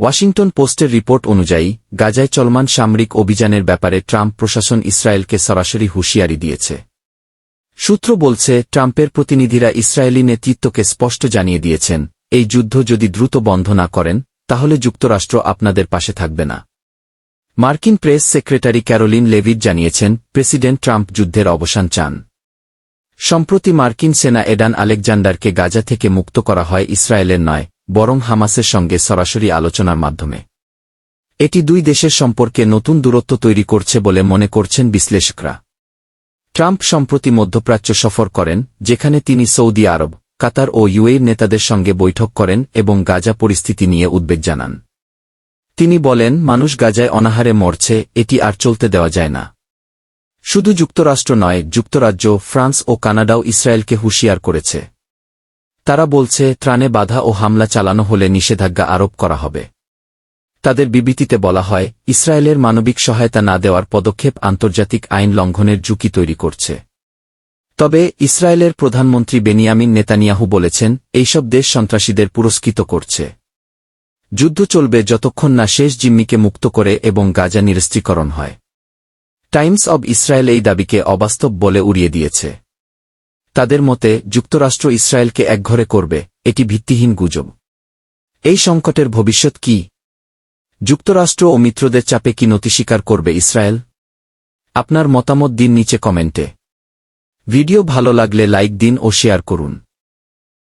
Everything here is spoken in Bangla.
ওয়াশিংটন পোস্টের রিপোর্ট অনুযায়ী, গাজায় চলমান সামরিক অভিযানের ব্যাপারে ট্রাম্প প্রশাসন ইসরায়েলকে সরাসরি হুঁশিয়ারি দিয়েছে। সূত্র বলছে, ট্রাম্পের প্রতিনিধিরা ইসরায়েলি নেতৃত্বকে স্পষ্ট জানিয়ে দিয়েছেন, এই যুদ্ধ যদি দ্রুত বন্ধ না করেন, তাহলে যুক্তরাষ্ট্র আপনাদের পাশে থাকবে না। মার্কিন প্রেস সেক্রেটারি ক্যারোলিন লেভিড জানিয়েছেন, প্রেসিডেন্ট ট্রাম্প যুদ্ধের অবসান চান। সম্প্রতি মার্কিন সেনা এডান আলেকজান্ডারকে গাজা থেকে মুক্ত করা হয় ইসরায়েলের নয় বরং হামাসের সঙ্গে সরাসরি আলোচনার মাধ্যমে। এটি দুই দেশের সম্পর্কে নতুন দূরত্ব তৈরি করছে বলে মনে করছেন বিশ্লেষকরা। ট্রাম্প সম্প্রতি মধ্যপ্রাচ্য সফর করেন, যেখানে তিনি সৌদি আরব, কাতার ও ইউএর নেতাদের সঙ্গে বৈঠক করেন এবং গাজা পরিস্থিতি নিয়ে উদ্বেগ জানান। তিনি বলেন, মানুষ গাজায় অনাহারে মরছে, এটি আর চলতে দেওয়া যায় না। শুধু যুক্তরাষ্ট্র নয়, যুক্তরাজ্য, ফ্রান্স ও কানাডাও ইসরায়েলকে হুঁশিয়ার করেছে। তারা বলছে, ত্রাণে বাধা ও হামলা চালানো হলে নিষেধাজ্ঞা আরোপ করা হবে। তাদের বিবৃতিতে বলা হয়, ইসরায়েলের মানবিক সহায়তা না দেওয়ার পদক্ষেপ আন্তর্জাতিক আইন লঙ্ঘনের ঝুঁকি তৈরি করছে। তবে, ইসরায়েলের প্রধানমন্ত্রী বেনিয়ামিন নেতানিয়াহু বলেছেন, এইসব দেশ সন্ত্রাসীদের পুরস্কৃত করছে। যুদ্ধ চলবে যতক্ষণ না শেষ জিম্মিকে মুক্ত করে এবং গাজা নিরস্ত্রীকরণ হয়। টাইমস অব ইসরায়েল এই দাবিকে অবাস্তব বলে উড়িয়ে দিয়েছে। তাদের মতে, যুক্তরাষ্ট্র ইসরায়েলকে একঘরে করবে, এটি ভিত্তিহীন গুজব। এই সংকটের ভবিষ্যৎ কি? যুক্তরাষ্ট্র ও মিত্রদের চাপে কি নতি স্বীকার করবে ইসরায়েল? আপনার মতামত দিন নিচে কমেন্টে। ভিডিও ভালো লাগলে লাইক দিন ও শেয়ার করুন।